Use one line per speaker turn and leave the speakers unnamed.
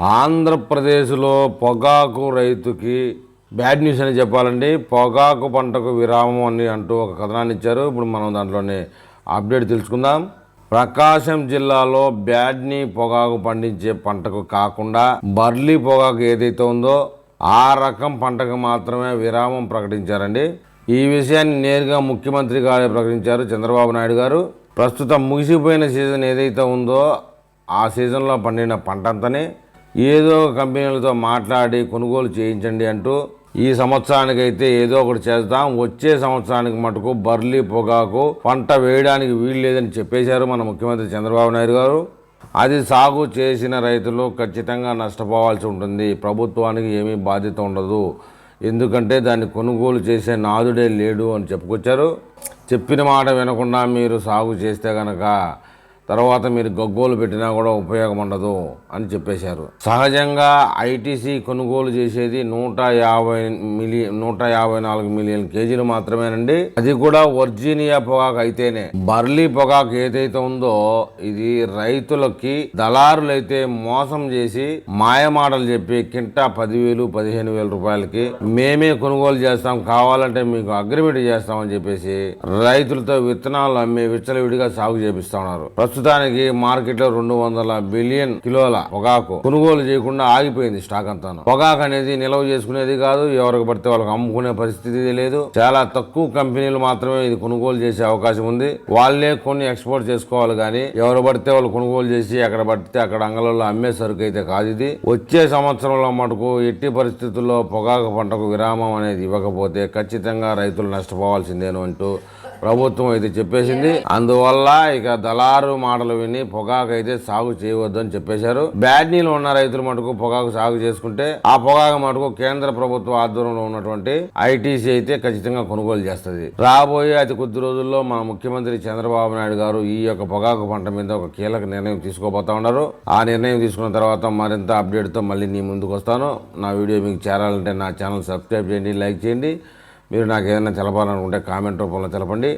ఆంధ్రప్రదేశ్లో పొగాకు రైతుకి బ్యాడ్ న్యూస్ అని చెప్పాలండి. పొగాకు పంటకు విరామం అని అంటూ ఒక కథనాన్ని ఇచ్చారు. ఇప్పుడు మనం దాంట్లోనే అప్డేట్ తెలుసుకుందాం. ప్రకాశం జిల్లాలో బ్యాడ్ని పొగాకు పండించే పంటకు కాకుండా బర్లీ పొగాకు ఏదైతే ఉందో ఆ రకం పంటకు మాత్రమే విరామం ప్రకటించారండి. ఈ విషయాన్ని నేరుగా ముఖ్యమంత్రి గారే ప్రకటించారు చంద్రబాబు నాయుడు గారు. ప్రస్తుతం ముగిసిపోయిన సీజన్ ఏదైతే ఉందో ఆ సీజన్లో పండిన పంట అంతనే ఏదో ఒక కంపెనీలతో మాట్లాడి కొనుగోలు చేయించండి అంటూ ఈ సంవత్సరానికి అయితే ఏదో ఒకటి చేద్దాం. వచ్చే సంవత్సరానికి మటుకు బర్లీ పొగాకు పంట వేయడానికి వీలు లేదని చెప్పేశారు మన ముఖ్యమంత్రి చంద్రబాబు నాయుడు గారు. అది సాగు చేసిన రైతులు ఖచ్చితంగా నష్టపోవాల్సి ఉంటుంది. ప్రభుత్వానికి ఏమీ బాధ్యత ఉండదు. ఎందుకంటే దాన్ని కొనుగోలు చేసే నాదుడే లేడు అని చెప్పుకొచ్చారు. చెప్పిన మాట వినకుండా మీరు సాగు చేస్తే కనుక తర్వాత మీరు గగ్గోలు పెట్టినా కూడా ఉపయోగం ఉండదు అని చెప్పేశారు. సహజంగా ఐటీసీ కొనుగోలు చేసేది నూట యాభై మిలియన్ నూట యాభై నాలుగు మిలియన్ కేజీలు మాత్రమేనండి. అది కూడా వర్జీనియా పొగాకు అయితేనే. బర్లీ పొగాకు ఏదైతే ఉందో ఇది రైతులకి దళారులైతే మోసం చేసి మాయమాటలు చెప్పి కింటా పదివేలు పదిహేను వేల రూపాయలకి మేమే కొనుగోలు చేస్తాం కావాలంటే మీకు అగ్రిమెంట్ చేస్తామని చెప్పేసి రైతులతో విత్తనాలు అమ్మి విచ్చలవిడిగా సాగు చేపిస్తా ఉన్నారు. ప్రస్తుతానికి మార్కెట్లో రెండు వందల బిలియన్ కిలోల పొగాకు కొనుగోలు చేయకుండా ఆగిపోయింది స్టాక్ అంతా పొగాకు అనేది నిల్వ చేసుకునేది కాదు ఎవరికి పడితే వాళ్ళకి అమ్ముకునే పరిస్థితి లేదు. చాలా తక్కువ కంపెనీలు మాత్రమే ఇది కొనుగోలు చేసే అవకాశం ఉంది. వాళ్ళే కొన్ని ఎక్స్పోర్ట్ చేసుకోవాలి కానీ ఎవరు పడితే వాళ్ళు కొనుగోలు చేసి ఎక్కడ పడితే అక్కడ అంగళంలో అమ్మే సరుకు అయితే కాదు ఇది. వచ్చే సంవత్సరంలో మటుకు ఎట్టి పరిస్థితుల్లో పొగాకు పంటకు విరామం అనేది ఇవ్వకపోతే ఖచ్చితంగా రైతులు నష్టపోవాల్సిందేను అంటూ ప్రభుత్వం అయితే చెప్పేసింది. అందువల్ల ఇక దళారు మాటలు విని పొగాకు అయితే సాగు చేయవద్దు అని చెప్పేశారు. బ్యాడ్ నీళ్ళు ఉన్న రైతులు మటుకు పొగాకు సాగు చేసుకుంటే ఆ పొగాకు మటుకు కేంద్ర ప్రభుత్వ ఆధ్వర్యంలో ఉన్నటువంటి ఐటీసీ అయితే ఖచ్చితంగా కొనుగోలు చేస్తుంది. రాబోయే అతి కొద్ది రోజుల్లో మన ముఖ్యమంత్రి చంద్రబాబు నాయుడు గారు ఈ యొక్క పొగాకు పంట మీద ఒక కీలక నిర్ణయం తీసుకోబోతా ఉన్నారు. ఆ నిర్ణయం తీసుకున్న తర్వాత మరింత అప్డేట్తో మళ్ళీ నీ ముందుకు వస్తాను. నా వీడియో మీకు చేరాలంటే నా ఛానల్ సబ్స్క్రైబ్ చేయండి లైక్ చేయండి. మీరు నాకు ఏదైనా తెలపాలనుకుంటే కామెంట్ రూపంలో తెలపండి.